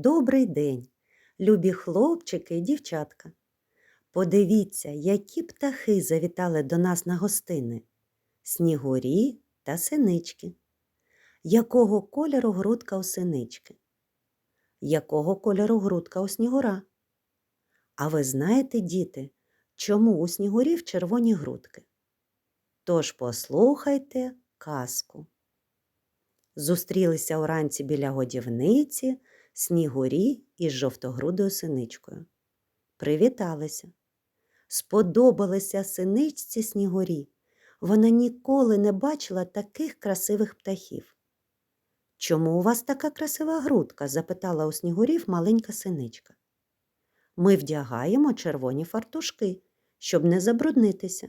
Добрий день, любі хлопчики і дівчатка. Подивіться, які птахи завітали до нас на гостини. Снігурі та синички. Якого кольору грудка у синички? Якого кольору грудка у снігура? А ви знаєте, діти, чому у снігурів червоні грудки? Тож послухайте казку. Зустрілися уранці біля годівниці снігурі із жовтогрудою синичкою. Привіталися. Сподобалися синичці снігурі. Вона ніколи не бачила таких красивих птахів. Чому у вас така красива грудка? запитала у снігурів маленька синичка. Ми вдягаємо червоні фартушки, щоб не забруднитися,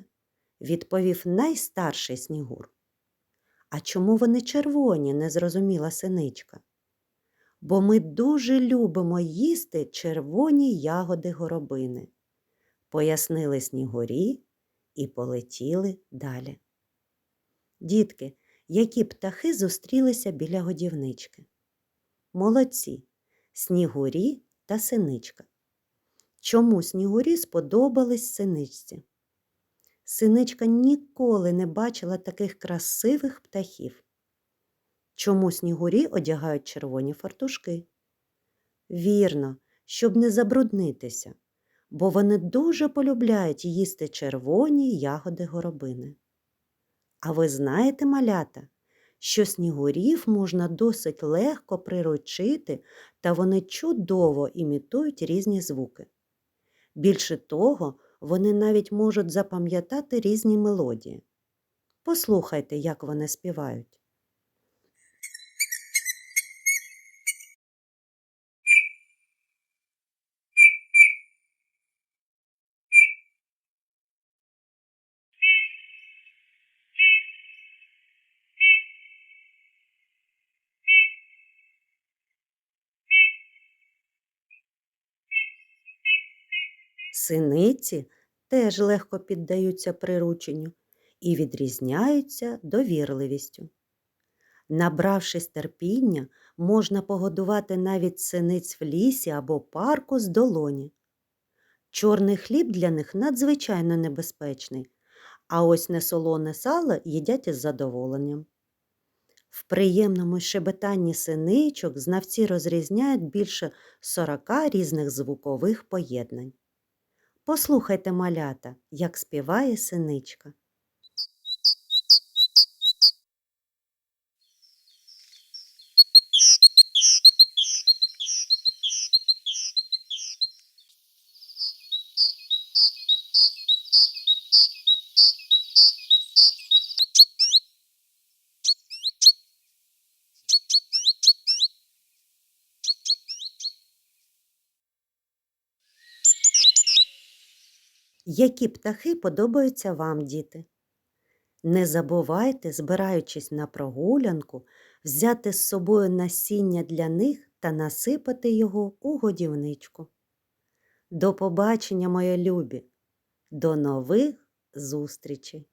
відповів найстарший снігур. А чому вони червоні? не зрозуміла синичка. Бо ми дуже любимо їсти червоні ягоди горобини, пояснили снігурі і полетіли далі. Дітки, які птахи зустрілися біля годівнички? Молодці, снігурі та синичка. Чому снігурі сподобались синичці? Синичка ніколи не бачила таких красивих птахів. Чому снігурі одягають червоні фартушки? Вірно, щоб не забруднитися, бо вони дуже полюбляють їсти червоні ягоди горобини. А ви знаєте, малята, що снігурів можна досить легко приручити, та вони чудово імітують різні звуки. Більше того, вони навіть можуть запам'ятати різні мелодії. Послухайте, як вони співають. Синиці теж легко піддаються прирученню і відрізняються довірливістю. Набравшись терпіння, можна погодувати навіть синиць в лісі або парку з долоні. Чорний хліб для них надзвичайно небезпечний, а ось несолоне сало їдять із задоволенням. В приємному шебетанні синичок знавці розрізняють більше 40 різних звукових поєднань. Послухайте, малята, як співає синичка. Які птахи подобаються вам, діти? Не забувайте, збираючись на прогулянку, взяти з собою насіння для них та насипати його у годівничку. До побачення, моє любі! До нових зустрічей!